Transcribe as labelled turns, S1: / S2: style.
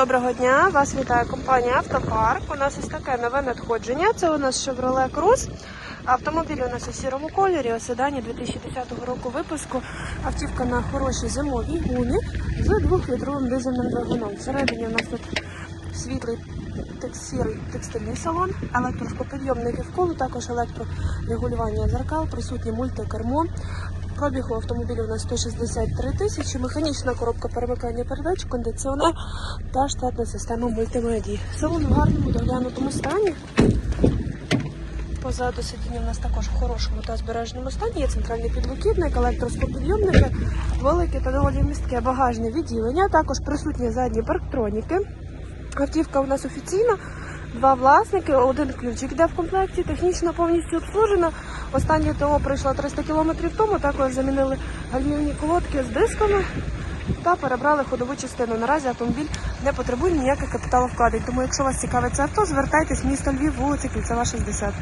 S1: Доброго дня! Вас вітає компанія Автопарк. У нас ось таке нове надходження. Це у нас Chevrolet Cruze. Автомобіль у нас у сірому кольорі, у седані 2010 року випуску. Автівка на хорошій зимовій гумі з 2-літровим дизельним двигуном. Всередині у нас тут світлий сірий текстильний салон, електросклопідйомники в колу, також електрорегулювання дзеркал, присутнє мультикермо. Пробіг у автомобілі у нас 163 тисячі, механічна коробка перемикання передач, кондиціонер та штатна система мультимедії. Салон в гарному доглянутому стані. Позаду сидіння у нас також в хорошому та збереженому стані. Є центральний підлокітник, електроскопідйомники, велике та доволі містке багажне відділення. Також присутні задні парктроніки. Автівка у нас офіційна. Два власники, один ключик йде в комплекті, технічно повністю обслужена. Останнє ТО пройшло 300 кілометрів тому. Також замінили гальмівні колодки з дисками та перебрали ходову частину. Наразі автомобіль не потребує ніяких капіталовкладень. Тому, якщо вас цікавить це авто, звертайтесь в місто Львів, вулиця Кільцева, 60.